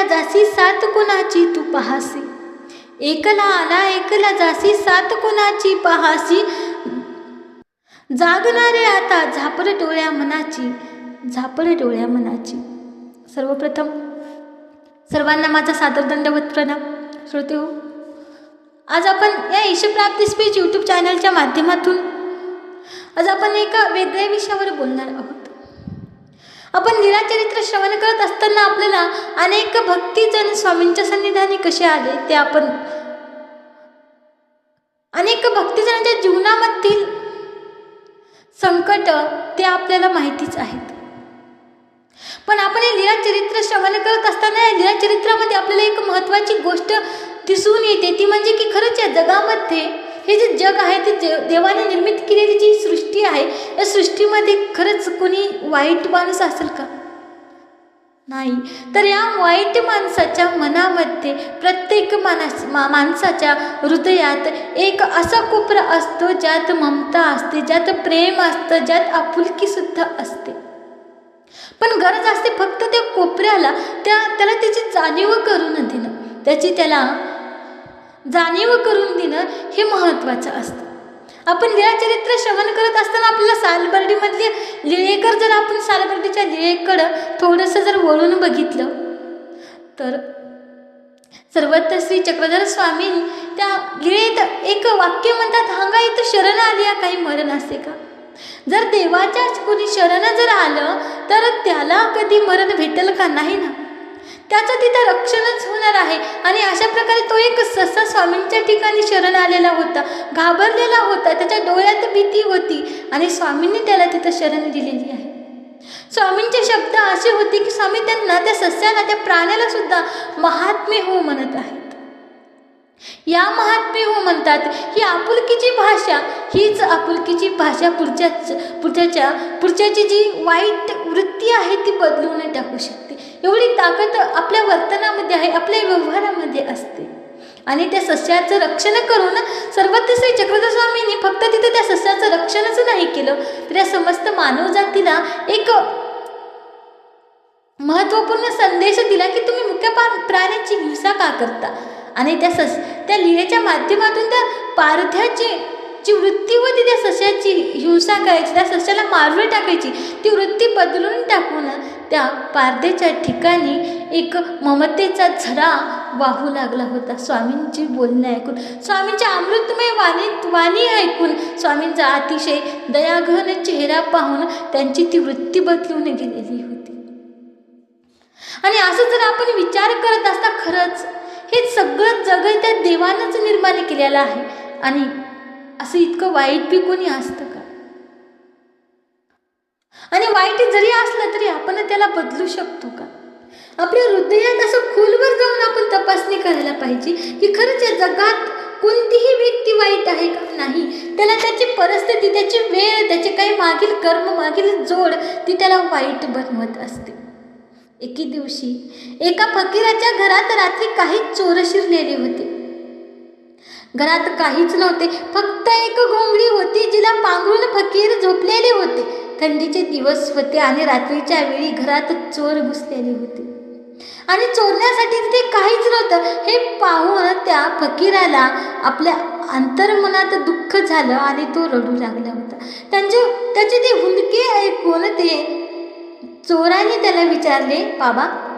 एकला जासी सात कोणाची तू पहासी? एकला आला एकला जासी सात कोणाची पहासी? जागणारे आता झापड डोळ्या मनाची झापड डोळ्या मनाची. सर्वप्रथम सर्वांना माझा सादर दंडवत प्रणाम. श्रोते हो आज आपण या ईशप्राप्ती स्पीच यूट्यूब चॅनलच्या माध्यमातून आज आपण एका वेगळ्या विषयावर बोलणार आहोत. आपण लीलाचरित्र श्रवण करत असताना आपल्याला अनेक भक्तीजन स्वामींच्या सन्निधानी कसे आले ते आपण अनेक भक्तीजनांच्या जीवनामधील संकट ते आपल्याला माहितीच आहेत. पण आपण हे लीलाचरित्र श्रवण करत असताना या लीलाचरित्रामध्ये आपल्याला एक महत्त्वाची गोष्ट दिसून येते. ती म्हणजे की खरंच या जगामध्ये हे जे जग आहे ते जे देवाने निर्मित केलेली जी सृष्टी आहे या सृष्टीमध्ये खरंच कोणी वाईट माणूस असेल का? नाही. तर या वाईट माणसाच्या मनामध्ये प्रत्येक माणस मा माणसाच्या हृदयात एक असा कोपरा असतो ज्यात ममता असते ज्यात प्रेम असतं ज्यात आपुलकीसुद्धा असते. पण गरज असते फक्त त्या कोपऱ्याला त्या त्याला त्याची जाणीव करून देणं. त्याची त्याला जाणीव करून देणं हे महत्त्वाचं असतं. आपण लिळाचरित्र श्रवण करत असताना आपल्याला सालबर्डीमधले लिळेकर जर आपण सालबर्डीच्या लिळेकडं थोडंसं जर वळून बघितलं तर सर्वत्र श्री चक्रधर स्वामी त्या लिळेत एक वाक्य म्हणतात हांगा इथं शरण आली काही मरण असे का? जर देवाच्या कोणी शरण जर आलं तर त्याला कधी मरण भेटेल का? नाही ना. त्याचं तिथं रक्षणच होणार आहे. आणि अशा प्रकारे तो एक ससा स्वामींच्या ठिकाणी शरण आलेला होता. घाबरलेला होता. त्याच्या डोळ्यात भीती होती. आणि स्वामींनी त्याला तिथं शरण दिलेली आहे. स्वामींचे शब्द असे होते की स्वामी त्यांना त्या सस्याला त्या प्राण्याला सुद्धा महात्मे हो म्हणत आहेत. या महात्मे हो म्हणतात ही आपुलकीची भाषा हीच आपुलकीची भाषा पुढच्याच पुढच्याच्या पुढच्याची जी वाईट वृत्ती आहे ती बदलवून टाकू शकते. एवढी ताकद आपल्या वर्तनामध्ये आहे आपल्या व्यवहारामध्ये असते. आणि त्या सस्याचं रक्षण करून सर्वत्र श्री चक्रधर स्वामींनी फक्त तिथे त्या सस्याचं रक्षणच नाही केलं तर या समस्त मानवजातीला एक महत्त्वपूर्ण संदेश दिला की तुम्ही मुख्य प्राण्याची हिंसा का करता? आणि त्या सस त्या लिळेच्या माध्यमातून त्या पारध्याची जी वृत्ती होती त्या सस्याची हिंसा करायची त्या सस्याला मारून टाकायची ती वृत्ती बदलून टाकून त्या पारदेच्या ठिकाणी एक ममतेचा झरा वाहू लागला होता. स्वामींची बोलणे ऐकून स्वामींच्या अमृतमय वाणी वाणी ऐकून स्वामींचा अतिशय दयाघन चेहरा पाहून त्यांची ती वृत्ती बदलून गेलेली होती. आणि असं जर आपण विचार करत असता खरंच हे सगळं जग त्या देवानंच निर्माण केलेलं आहे. आणि असं इतकं वाईट बी कोणी असतं का? आणि वाईट जरी असलं तरी आपण त्याला बदलू शकतो का? आपल्या हृदयात असं खोलवर जाऊन आपण तपासणी करायला पाहिजे की खरंच या जगात कोणतीही व्यक्ती वाईट आहे का नाही? त्याला त्याची परिस्थिती त्याची वेळ त्याचे काही मागील कर्म मागील जोड ती त्याला वाईट बनवत असते. एके दिवशी एका फकीराच्या घरात रात्री काही चोर शिरलेले होते. घरात काहीच नव्हते फक्त एक घोंगडी होती जिला पांघरून फकीर झोपलेले होते. थंडीचे दिवस होते आणि रात्रीच्या वेळी घरात चोर घुसलेले होते. आणि चोरण्यासाठी तिथे काहीच नव्हतं. हे पाहून त्या फकीराला आपल्या अंतर्मनात दुःख झालं आणि तो रडू लागला होता. त्यांचे त्याचे ते हुंदके ऐकून ते चोराने त्याला विचारले बाबा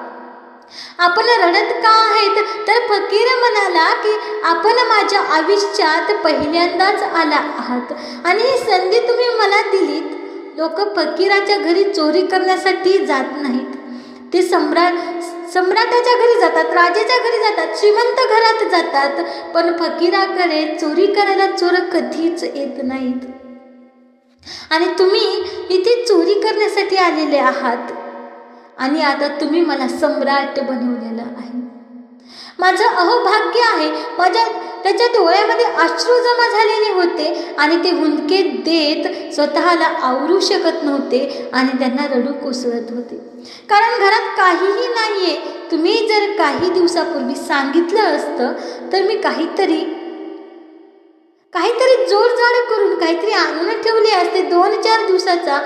आपण रडत का आहेत? तर फकीर म्हणाला की आपण माझ्या आयुष्यात पहिल्यांदाच आला आहात. आणि ही संधी तुम्ही मला दिलीत. लोक फकीराच्या घरी चोरी करण्यासाठी जात नाहीत. ते सम्राट सम्राटाच्या घरी जातात राजाच्या घरी जातात श्रीमंत घरात जातात. पण फकीराकडे चोरी करायला चोर कधीच येत नाहीत. आणि तुम्ही इथे चोरी करण्यासाठी आलेले आहात. आणि आता तुम्ही मला सम्राट बनवलेलं आहे. माझं अहोभाग्य आहे माझ्या त्याच्या डोळ्यामध्ये अश्रू जमा झालेले होते आणि ते हुंदके देत स्वतःला आवरू शकत नव्हते आणि त्यांना रडू कोसळत होते. कारण घरात काहीही नाही आहे तुम्ही जर काही दिवसापूर्वी सांगितलं असतं तर मी काहीतरी काहीतरी जोरजाड करून काहीतरी आणून ठेवले असते दोन चार दिवसाचा.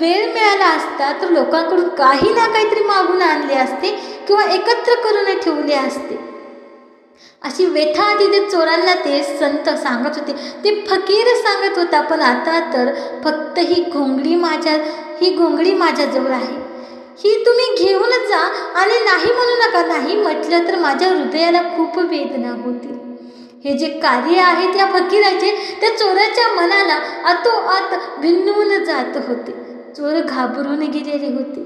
वेळ मिळाला असता तर लोकांकडून काही ना काहीतरी मागून आणले असते किंवा एकत्र करून ठेवले असते. अशी व्यथा तिथे चोरांना ते संत सांगत होते. ते फकीर सांगत होता पण आता तर फक्त ही घोंगडी माझ्या ही घोंगडी माझ्याजवळ आहे. ही तुम्ही घेऊनच जा आणि नाही म्हणू नका नाही म्हटलं तर माझ्या हृदयाला खूप वेदना होतील. हे जे कार्य आहे त्या फकीराचे त्या चोराच्या मनाला आतोआत भिन्नवून जात होते. चोर घाबरून गेलेले होते.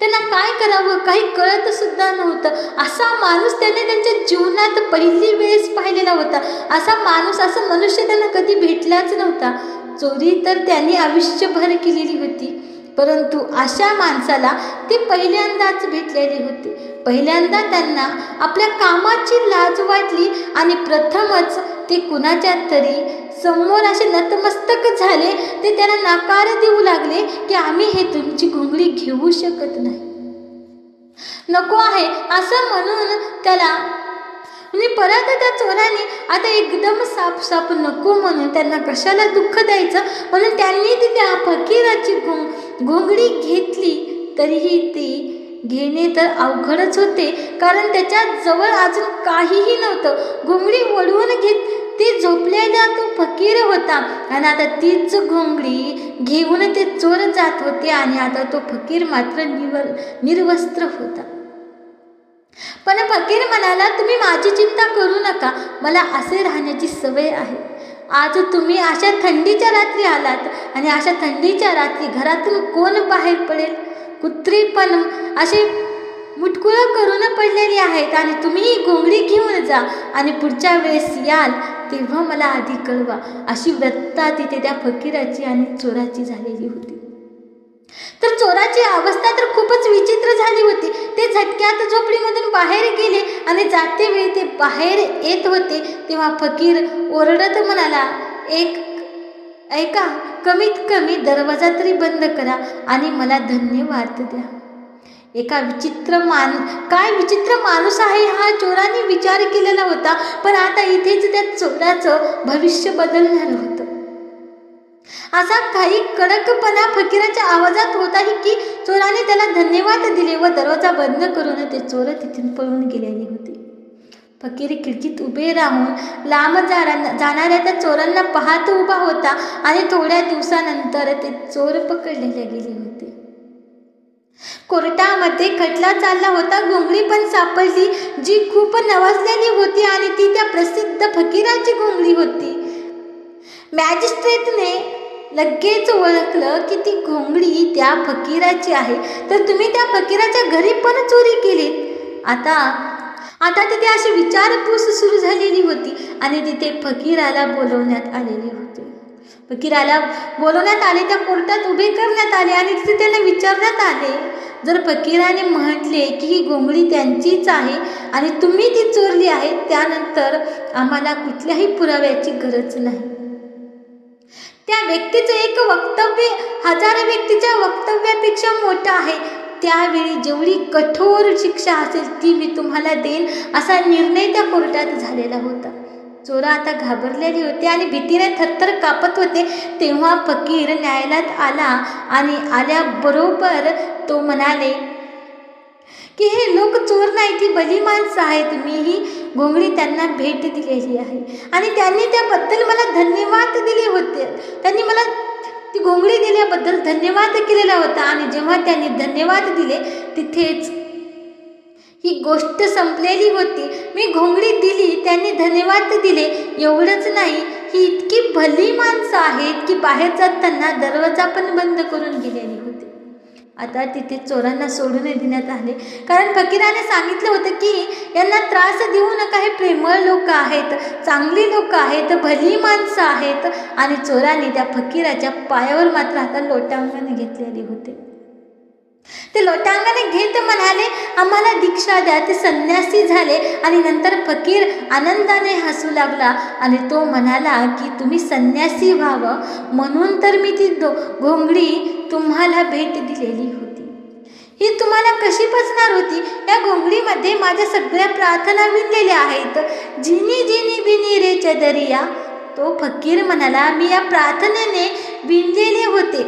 त्यांना काय करावं काही कळत सुद्धा नव्हतं. असा माणूस त्याने त्यांच्या जीवनात पहिली वेळेस पाहिलेला होता. असा माणूस असा मनुष्य त्यांना कधी भेटलाच नव्हता. चोरी तर त्यांनी आयुष्यभर केलेली होती. परंतु अशा माणसाला ते पहिल्यांदाच भेटलेले होते. पहिल्यांदा त्यांना आपल्या कामाची लाज वाटली आणि प्रथमच ते कुणाच्या तरी समोर असे नतमस्तक झाले ते त्याला नाकार देऊ लागले की आम्ही हे तुमची घुंगडी घेऊ शकत नाही. नको आहे असं म्हणून त्याला आणि परत त्या चोराने आता एकदम साप साप नको म्हणून त्यांना कशाला दुःख द्यायचं? म्हणून त्यांनी ती त्या फकीराची घोंग घोंगडी घेतली. तरीही ती घेणे तर अवघडच होते कारण त्याच्याजवळ अजून काहीही नव्हतं. घोंगडी वळवून घेत ती झोपलेला तो फकीर होता. आणि आता तीच घोंगडी घेऊन ते चोर जात होते आणि आता तो फकीर मात्र निवर निर्वस्त्र होता. पण फकीर म्हणाला तुम्ही माझी चिंता करू नका. मला असे राहण्याची सवय आहे. आज तुम्ही अशा थंडीच्या रात्री आलात आणि अशा थंडीच्या रात्री घरातून कोण बाहेर पडेल? कुत्री पण असे मुटकुळं करून पडलेली आहेत आणि तुम्ही गोंगडी घोंगडी घेऊन जा आणि पुढच्या वेळेस याल तेव्हा मला आधी कळवा. अशी व्यथा तिथे त्या फकीराची आणि चोराची झालेली होती. तर चोराची अवस्था तर खूपच विचित्र झाली होती. ते झटक्यात झोपडीमधून बाहेर गेले आणि जाते वेळी ते बाहेर येत होते तेव्हा फकीर ओरडत म्हणाला एक ऐका कमीत कमी दरवाजा तरी बंद करा आणि मला धन्यवाद द्या. एका विचित्र मान काय विचित्र माणूस आहे हा? चोराने विचार केलेला होता पण आता इथेच त्या चोराचं भविष्य बदलणार होतं. असा काही कडकपणा फकीराच्या आवाजात होताही की चोराने त्याला धन्यवाद दिले व दरवाजा बंद करून ते चोर तिथून पळून गेलेले होते. फकीर खिडकीत उभे राहून लांब जाणा जाणाऱ्या त्या चोरांना पाहत उभा होता आणि थोड्या दिवसानंतर ते चोर पकडलेले गेले होते. कोर्टामध्ये खटला चालला होता. घोंगडी पण सापडली जी खूप नवाजलेली होती आणि ती त्या प्रसिद्ध फकीराची घोंगडी होती. मॅजिस्ट्रेटने लगेच ओळखलं की ती घोंगडी त्या फकीराची आहे. तर तुम्ही त्या फकीराच्या घरी पण चोरी केली आता आता तिथे अशी विचारपूस सुरू झालेली होती आणि तिथे फकीराला बोलवण्यात आलेली होती. फकीराला बोलवण्यात आले त्या कोर्टात उभे करण्यात आले आणि तिथे त्यांना विचारण्यात आले. जर फकीराने म्हटले की ही घोंगडी त्यांचीच आहे आणि तुम्ही ती चोरली आहे त्यानंतर आम्हाला कुठल्याही पुराव्याची गरज नाही. त्या व्यक्तीचं एक वक्तव्य हजारो व्यक्तीच्या वक्तव्यापेक्षा मोठं आहे. त्यावेळी जेवढी कठोर शिक्षा असेल ती मी तुम्हाला देईन असा निर्णय त्या कोर्टात झालेला होता. चोर आता घाबरलेली होती आणि भीतीने थरथर कापत होते तेव्हा फकीर न्यायालयात आला आणि आल्याबरोबर तो म्हणाले की हे लोक चोर नाही ती बली माणसं आहेत. मी ही घोंगडी त्यांना भेट दिलेली आहे. आणि त्यांनी त्याबद्दल मला धन्यवाद दिले होते. त्यांनी मला ती घोंगडी दिल्याबद्दल धन्यवाद केलेला होता. आणि जेव्हा त्यांनी धन्यवाद दिले तिथेच ही गोष्ट संपलेली होती. मी घोंगडी दिली त्यांनी धन्यवाद दिले. एवढंच नाही ही इतकी भली माणसं आहेत की बाहेर जाताना दरवाजा पण बंद करून गेलेली होती. आता तिथे चोरांना सोडून देण्यात आले. कारण फकीराने सांगितलं होतं की यांना त्रास देऊ नका हे प्रेमळ लोक आहेत चांगली लोक आहेत भली माणसं आहेत. आणि चोरांनी त्या फकीराच्या पायावर मात्र आता लोटांगण घेतलेले होते. ते लोटांगणे घेत म्हणाले आम्हाला दीक्षा द्या. ते संन्यासी झाले आणि नंतर फकीर आनंदाने हसू लागला आणि तो म्हणाला की तुम्ही संन्यासी व्हावं म्हणून तर मी ती दो घोंगडी तुम्हाला भेट दिलेली होती. ही तुम्हाला कशी पचणार होती? या घोंगडीमध्ये माझ्या सगळ्या प्रार्थना विणलेल्या आहेत. जिनी जिनी बिनी रे चदरिया. तो फकीर म्हणाला मी या प्रार्थनेने विणलेले होते.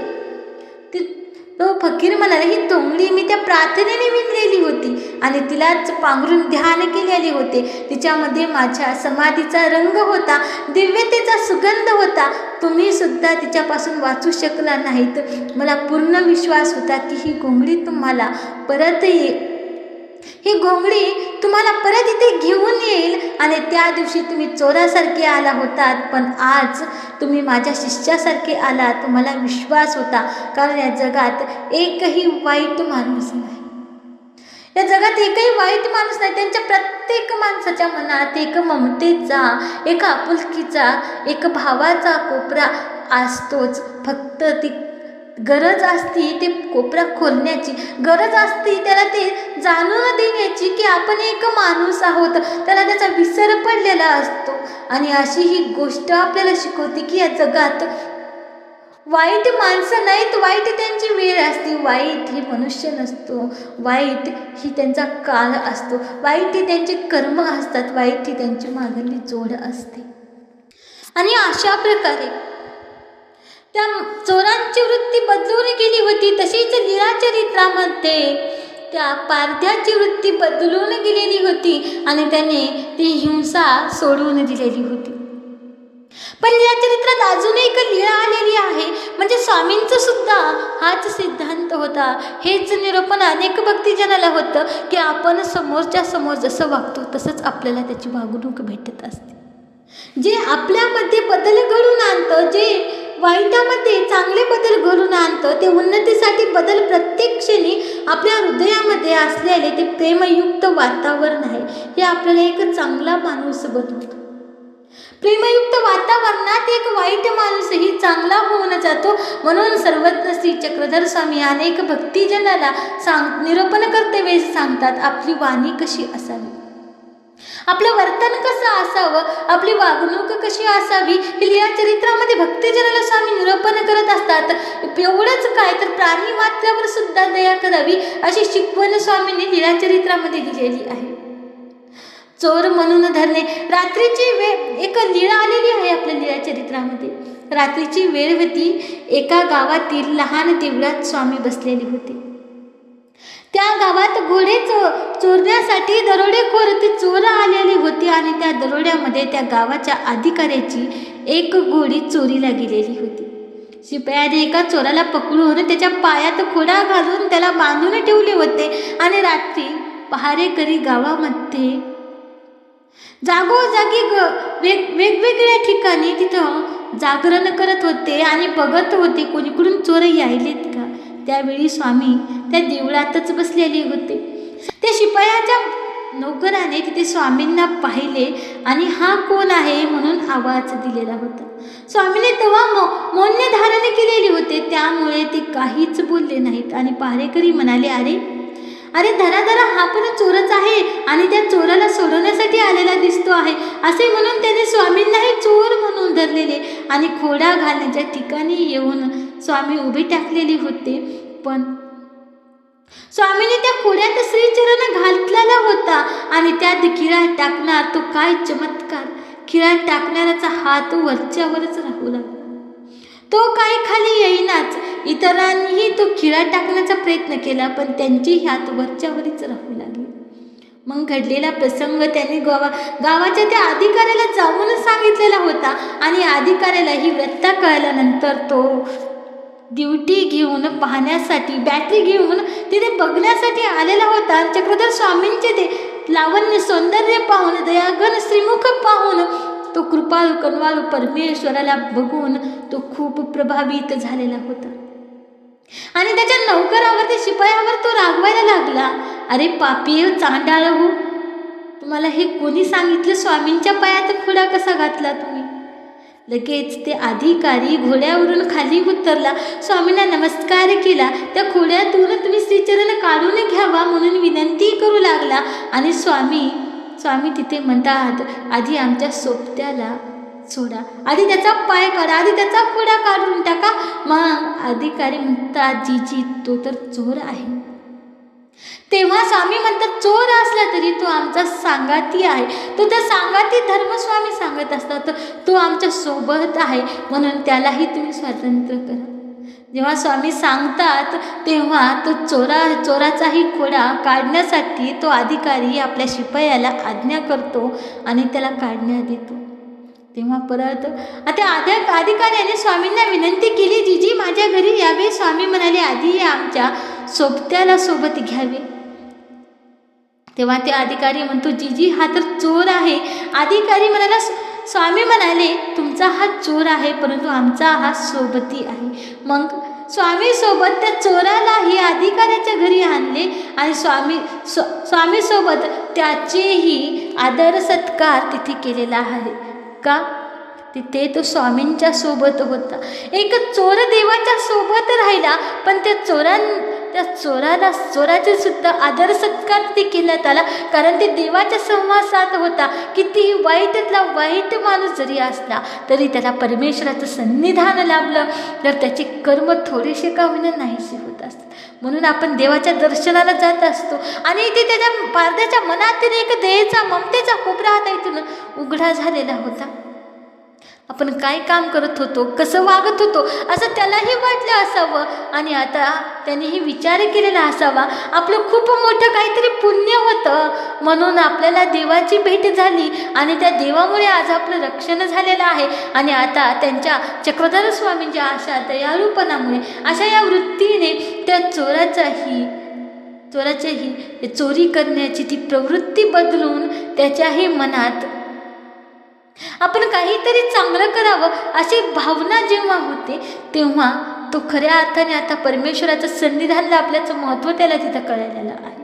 तो तो फकीर म्हणाला ही तोंगडी मी त्या प्रार्थनेने विणलेली होती आणि तिलाच पांघरून ध्यान केलेले होते. तिच्यामध्ये माझ्या समाधीचा रंग होता दिव्यतेचा सुगंध होता. तुम्ही सुद्धा तिच्यापासून वाचू शकला नाहीत. मला पूर्ण विश्वास होता की ही कोंबडी तुम्हाला परत ये ही घोंगडी तुम्हाला परत इथे घेऊन येईल आणि त्या दिवशी तुम्ही चोरासारखे आला होतात. पण आज तुम्ही माझ्या शिष्यासारखे आलात तुम्हाला विश्वास होता. कारण या जगात एकही वाईट माणूस नाही. या जगात एकही वाईट माणूस नाही. त्यांच्या प्रत्येक माणसाच्या मनात एक ममतेचा एक आपुलकीचा एक भावाचा कोपरा असतोच. फक्त ती गरज असती ते कोपरा खोलण्याची. गरज असती त्याला ते जाणून देण्याची की आपण एक माणूस आहोत. त्याला त्याचा विसर पडलेला असतो. आणि अशी ही गोष्ट आपल्याला शिकवते की या जगात वाईट माणसं नाहीत. वाईट त्यांची वेळ असते. वाईट ही मनुष्य नसतो. वाईट ही त्यांचा काळ असतो. वाईट ही त्यांचे कर्म असतात. वाईट ही त्यांची मागणी जोड असते. आणि अशा प्रकारे त्या चोरांची वृत्ती बदलून गेली होती तशीच निराचरित्रामध्ये त्या पारध्याची वृत्ती बदलून गेलेली होती आणि त्याने ती हिंसा सोडवून दिलेली होती. पण या चरित्रात अजून एक लीळा आलेली आहे. म्हणजे स्वामींचं सुद्धा हाच सिद्धांत होता. हेच निरूपण अनेक भक्तिजनाला होतं की आपण समोरच्या समोर जसं वागतो तसंच आपल्याला त्याची वागणूक भेटत असते. जे आपल्यामध्ये बदल घडून आणतं जे वाईटामध्ये चांगले बदल घडून आणतं ते उन्नतीसाठी बदल प्रत्येक क्षणी आपल्या हृदयामध्ये असलेले ते प्रेमयुक्त वातावरण आहे. हे आपल्याला एक चांगला माणूस बनवतो. प्रेमयुक्त वातावरणात एक वाईट माणूसही चांगला होऊन जातो. म्हणून सर्वज्ञ श्री चक्रधर स्वामी अनेक भक्तिजनाला सांग निरूपण करते वेळेस सांगतात. आपली वाणी कशी असावी? आपलं वर्तन कसं असावं? आपली वागणूक कशी असावी? हे या चरित्रामध्ये भक्तजनाला स्वामी निरूपण करत असतात. एवढंच काय तर प्राणी मात्रावर सुद्धा दया करावी अशी शिकवण स्वामींनी लीळा चरित्रामध्ये दिलेली आहे. चोर म्हणून धरणे रात्रीची वेळ एक लीळा आलेली आहे आपल्या लीळा चरित्रामध्ये. रात्रीची वेळ होती एका गावातील लहान देवळात स्वामी बसलेले होते. त्या गावात घोडे चो चोरण्यासाठी दरोडेखोर ती चोर आलेली होती आणि त्या दरोड्यामध्ये त्या गावाच्या अधिकाऱ्याची एक घोडी चोरीला गेलेली होती. शिपायाने एका चोराला पकडून त्याच्या पायात खोडा घालून त्याला बांधून ठेवले होते आणि रात्री पहारेकरी गावामध्ये जागोजागी ग वेग वेगवेगळ्या ठिकाणी तिथं जागरण करत होते आणि बघत होते कोणीकडून चोर यायलेत. त्यावेळी स्वामी त्या देवळातच बसलेले होते. त्या शिपायाच्या नोकराने तिथे स्वामींना पाहिले आणि हा कोण आहे म्हणून आवाज दिलेला होता. स्वामीने तेव्हा मो मौन्य धारण केलेले होते त्यामुळे ते काहीच बोलले नाहीत आणि पहारेकरी म्हणाले अरे अरे धरा धरा हा पण चोरच आहे आणि त्या चोराला सोडवण्यासाठी आलेला दिसतो आहे. असे म्हणून त्याने स्वामींनाही चोर म्हणून धरलेले आणि खोडा घालण्याच्या ठिकाणी येऊन स्वामी उभी टाकलेली होती. पण स्वामीने त्या खोड्यात श्रीचरण घातलेला होता आणि त्यात खिळा टाकणार तो काय चमत्कार? खिळा टाकणाऱ्याचा हात वरच्यावरच राहू लागला. तो काही खाली येईनाच. इतरांनीही तो खिळा टाकण्याचा प्रयत्न केला पण त्यांची हात वरच्यावरच राहू लागली. मग घडलेला प्रसंग त्यांनी गावा गावाच्या त्या अधिकाऱ्याला जाऊनच सांगितलेला होता आणि अधिकाऱ्याला ही वृत्ता कळल्यानंतर तो ड्युटी घेऊन पाहण्यासाठी बॅटरी घेऊन तिथे बघण्यासाठी आलेला होता. चक्रधर स्वामींचे ते लावण्य सौंदर्य पाहून दयागण श्रीमुख पाहून तो कृपाळू कनवाळू परमेश्वराला बघून तो खूप प्रभावित झालेला होता. आणि त्याच्या नौकरावर शिपायावर तो रागवायला लागला. अरे पापी चांडाळ हो. तुम्हाला हे कोणी सांगितलं? स्वामींच्या पायात खुडा कसा घातला तुम्ही? लगेच ते अधिकारी घोड्यावरून खाली उतरला. स्वामींना नमस्कार केला. त्या खोड्यातून तुम्ही श्रीचरण काढून घ्यावा म्हणून विनंती करू लागला. आणि स्वामी स्वामी तिथे म्हणतात आधी आमच्या सोबत्याला सोडा. आधी त्याचा पाय काढा. आधी त्याचा खोडा काढून टाका. मग अधिकारी म्हणतात जी जी तो तर चोर आहे. तेव्हा स्वामी म्हणतात चोर असला तरी तो आमचा सांगाती आहे. तो त्या सांगाती धर्मस्वामी सांगत असतात तो आमच्यासोबत आहे म्हणून त्यालाही तुम्ही स्वातंत्र्य करा. जेव्हा स्वामी सांगतात तेव्हा तो चोरा चोराचाही खोडा काढण्यासाठी तो अधिकारी आपल्या शिपायाला आज्ञा करतो आणि त्याला काढण्यात येतो तेव्हा परत आता आध्या अधिकाऱ्याने स्वामींना विनंती केली जीजी माझ्या घरी यावे. स्वामी म्हणाले आधी आमच्या सोबत्याला सोबत घ्यावे. तेव्हा ते अधिकारी म्हणतो जीजी हा तर चोर आहे. अधिकारी म्हणाला स्वामी म्हणाले तुमचा हा चोर आहे परंतु आमचा हा सोबती आहे. मग स्वामी सोबत त्या चोरालाही अधिकाऱ्याच्या घरी आणले आणि स्वामी स्व स्वामीसोबत त्याचेही आदर सत्कार तिथे केलेला आहे. का? तिथे तो स्वामींच्या सोबत होता. एक चोर देवाच्या सोबत राहिला पण त्या चोरां त्या चोराला चोराचे सुद्धा आदर सत्कार ते केल्यात आला कारण ते देवाच्या संवासात होता. कितीही वाईटातला वाईट माणूस जरी असला तरी त्याला परमेश्वराचं सन्निधान लाभलं. तर त्याचे कर्म थोडेसे का होईना नाहीसे होत असतात म्हणून आपण देवाच्या दर्शनाला जात असतो. आणि इथे त्याच्या पारद्याच्या मनातील एक दयेचा ममतेचा कोपरा आता इथून. उघडा झालेला होता. आपण काय काम करत होतो कसं वागत होतो असं त्यालाही वाटलं असावं. आणि आता त्यानेही विचार केलेला असावा. आपलं खूप मोठं काहीतरी पुण्य होतं. म्हणून आपल्याला देवाची भेट झाली आणि त्या देवामुळे आज आपलं रक्षण झालेलं आहे. आणि आता त्यांच्या चक्रधर स्वामींच्या अशा दयाळूपणामुळे अशा या वृत्तीने त्या चोराचाही चोराच्याही चोरी करण्याची ती प्रवृत्ती बदलून त्याच्याही मनात आपण काहीतरी चांगलं करावं अशी भावना जेव्हा होते तेव्हा तो खऱ्या अर्थाने आता परमेश्वराचं सन्निधान लाभल्याचं महत्त्व त्याला तिथं कळलेलं आहे.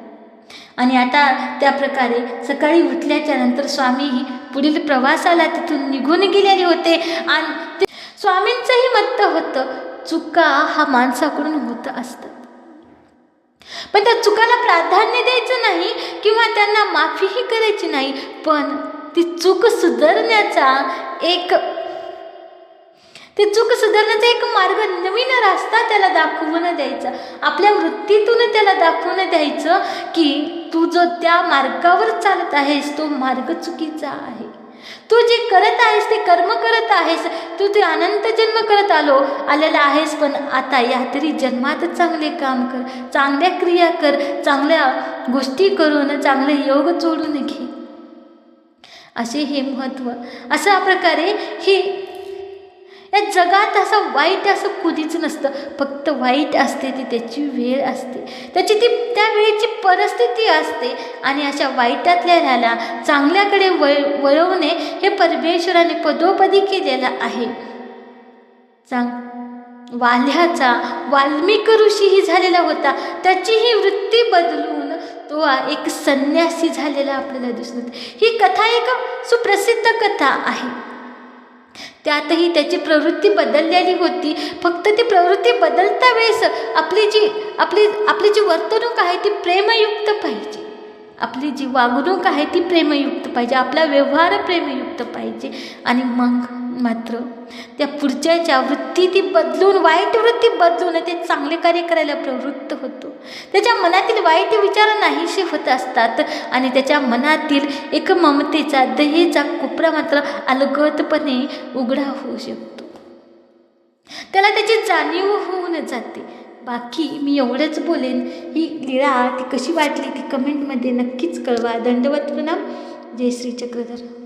आणि आता त्या प्रकारे सकाळी उठल्याच्या नंतर स्वामीही पुढील प्रवासाला तिथून निघून गेलेले होते आणि स्वामींचंही मत होतं चुका हा माणसाकडून होत असतात. पण त्या चुकाला प्राधान्य द्यायचं नाही किंवा त्यांना माफीही करायची नाही पण ती चूक सुधारण्याचा एक ते चूक सुधारण्याचा एक मार्ग नवीन रस्ता त्याला दाखवून द्यायचा. आपल्या वृत्तीतून त्याला दाखवून द्यायचं की तू जो त्या मार्गावर चालत आहेस तो मार्ग चुकीचा आहे. तू जे करत आहेस ते कर्म करत आहेस. तू ते अनंत जन्म करत आलो आलेला आहेस पण आता या तरी जन्मात चांगले काम कर चांगल्या क्रिया कर चांगल्या गोष्टी करून चांगले योग जोडून घे. असे हे महत्त्व अशा प्रकारे हे या जगात असं वाईट असं कुणीच नसतं. फक्त वाईट असते ती त्याची वेळ असते. त्याची ती त्या वेळेची परिस्थिती असते. आणि अशा वाईटातल्या ह्याला चांगल्याकडे वळ वळवणे हे परमेश्वराने पदोपदी केलेलं आहे. चांग वाल्याचा वाल्मिक ऋषीही झालेला होता. त्याचीही वृत्ती बदलून तो एक संन्यासी झालेला आपल्याला दिसत. ही कथा एक सुप्रसिद्ध कथा आहे. त्यातही त्याची प्रवृत्ती बदललेली होती. फक्त ती प्रवृत्ती बदलता वेळेस आपली जी आपली आपली जी वर्तणूक आहे ती प्रेमयुक्त पाहिजे. आपली जी वागणूक आहे ती प्रेमयुक्त पाहिजे. आपला व्यवहार प्रेमयुक्त पाहिजे. आणि मग मात्र त्या पुढच्याच्या वृत्ती ती बदलून वाईट वृत्ती बदलून ते चांगले कार्य करायला प्रवृत्त होतो. त्याच्या मनातील वाईट विचार नाहीसे होत असतात आणि त्याच्या मनातील एक ममतेचा दहेचा कोपरा मात्र अलगतपणे उघडा होऊ शकतो. त्याला त्याची जाणीव होऊन जाते. बाकी मी एवढंच बोलेन. ही लीळा ती कशी वाटली ती कमेंटमध्ये नक्कीच कळवा. दंडवत प्रणाम. जय श्री चक्रधर.